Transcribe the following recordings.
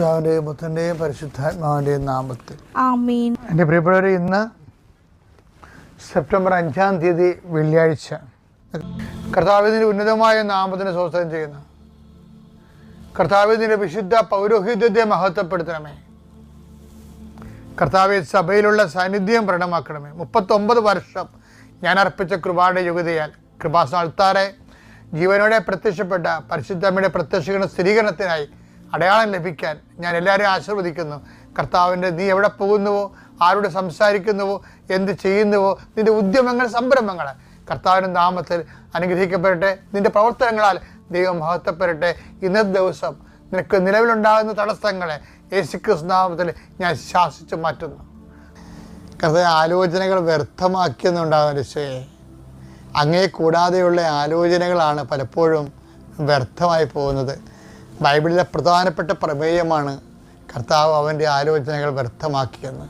പിതാവിന്റെയും പുത്രന്റെയും പരിശുദ്ധാത്മാവിന്റെയും നാമത്തിൽ. എന്റെ പ്രിയപ്പെട്ടവരെ ഇന്ന് സെപ്റ്റംബർ അഞ്ചാം തീയതി വെള്ളിയാഴ്ച. കർത്താവിന്റെ ഉന്നതമായ നാമത്തിന് സ്വസ്ഥം ചെയ്യുന്ന കർത്താവിന്റെ വിശുദ്ധ പൗരോഹിത്യത്തെ മഹത്വപ്പെടുത്തണമേ. കർത്താവ് സഭയിലുള്ള സാന്നിധ്യം പ്രകടമാക്കണമേ. മുപ്പത്തൊമ്പത് വർഷം ഞാൻ അർപ്പിച്ച കൃപായുടെ യുഗതയാൽ കൃപാസ്ഥാനത്താറെ ജീവനോടെ പ്രത്യക്ഷപ്പെട്ട പരിശുദ്ധമ്മയുടെ പ്രത്യക്ഷീകരണ സ്ഥിരീകരണത്തിനായി അടയാളം ലഭിക്കാൻ ഞാൻ എല്ലാവരെയും ആശീർവദിക്കുന്നു. കർത്താവിന്റെ നീ എവിടെ പോകുന്നുവോ? ആരോട് സംസാരിക്കുന്നുവോ? എന്ത് ചെയ്യുന്നുവോ? നിന്റെ ഉദ്യമങ്ങൾ സംരംഭങ്ങൾ. കർത്താവിന്റെ നാമത്തിൽ അനുഗ്രഹിക്കപ്പെടട്ടെ. നിന്റെ പ്രവർത്തനങ്ങളാൽ ദൈവം മഹത്വപ്പെടട്ടെ. ഇന്നത്തെ ദിവസം നിനക്ക് നിലവിലുണ്ടാകുന്ന തടസ്സങ്ങളെ യേശുക്രിസ് നാമത്തിൽ ഞാൻ ശാസിച്ചു മാറ്റുന്നു. കർത്താവ് ആലോചനകൾ വ്യർത്ഥമാക്കിയെന്നുണ്ടാകുന്ന രക്ഷയെ അങ്ങേ കൂടാതെയുള്ള ആലോചനകളാണ് പലപ്പോഴും വ്യർത്ഥമായി പോകുന്നത്. ബൈബിളിലെ പ്രധാനപ്പെട്ട പ്രമേയമാണ് കർത്താവ് അവന്റെ ആലോചനകൾ വ്യർത്ഥമാക്കിയെന്ന്.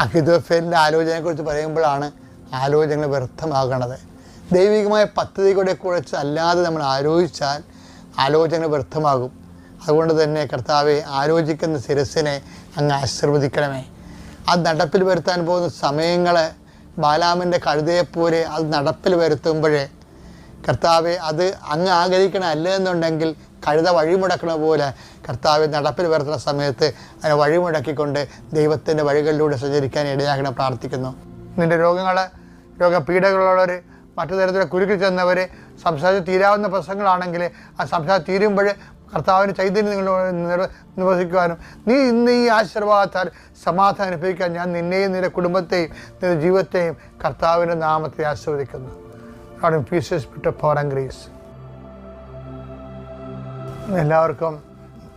അഹിതോഫേലിന്റെ ആലോചനയെക്കുറിച്ച് പറയുമ്പോഴാണ് ആലോചനകൾ വ്യർത്ഥമാകണത്. ദൈവികമായ പദ്ധതികളെ കുറിച്ച് അല്ലാതെ നമ്മൾ ആലോചിച്ചാൽ ആലോചനകൾ വ്യർത്ഥമാകും. അതുകൊണ്ട് തന്നെ കർത്താവെ ആലോചിക്കുന്ന ശിരസിനെ അങ്ങ് ആശീർവദിക്കണമേ. അത് നടപ്പിൽ വരുത്താൻ പോകുന്ന സമയങ്ങൾ ബാലാമിന്റെ കഴുതയെപ്പോലെ അത് നടപ്പിൽ വരുത്തുമ്പോഴേ കർത്താവെ അത് അങ്ങ് ആഗ്രഹിക്കണമല്ല എന്നുണ്ടെങ്കിൽ കഴുത വഴിമുടക്കണ പോലെ കർത്താവ് നടപ്പിൽ വരുത്തുന്ന സമയത്ത് അതിനെ വഴിമുടക്കിക്കൊണ്ട് ദൈവത്തിന്റെ വഴികളിലൂടെ സഞ്ചരിക്കാൻ ഇടയാകണം പ്രാർത്ഥിക്കുന്നു നിന്റെ രോഗങ്ങൾ രോഗപീഠകളുള്ളവർ മറ്റു തരത്തിലെ കുരുക്കിൽ ചെന്നവർ സംസാരിച്ച് തീരാവുന്ന പ്രശ്നങ്ങളാണെങ്കിൽ ആ സംസാരം തീരുമ്പോൾ കർത്താവിന് ചൈതന്യം നിങ്ങൾ നിർവഹിക്കുവാനും നീ ഇന്ന് ഈ ആശീർവാദത്താൽ സമാധാനം അനുഭവിക്കാൻ ഞാൻ നിന്നെയും നിന്റെ കുടുംബത്തെയും നിന്റെ ജീവിതത്തെയും കർത്താവിന്റെ നാമത്തെ ആസ്വദിക്കുന്നു pieces pit for and grace. എല്ലാവർക്കും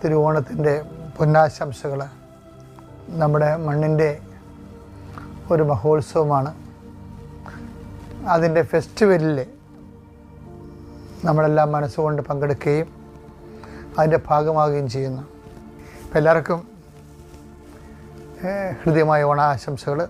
തിരുവോണത്തിന്റെ പൊന്നാശംസകൾ നമ്മുടെ മണ്ണിന്റെ ഒരു മഹോത്സവമാണ്. അതിന്റെ ഫെസ്റ്റിവലിൽ നമ്മളെല്ലാം മനസ്സുകൊണ്ട് പങ്കെടുക്കുകയും അതിന്റെ ഭാഗമാകുകയും ചെയ്യുന്നു. എല്ലാവർക്കും ഹൃദ്യമായ ഓണാശംസകൾ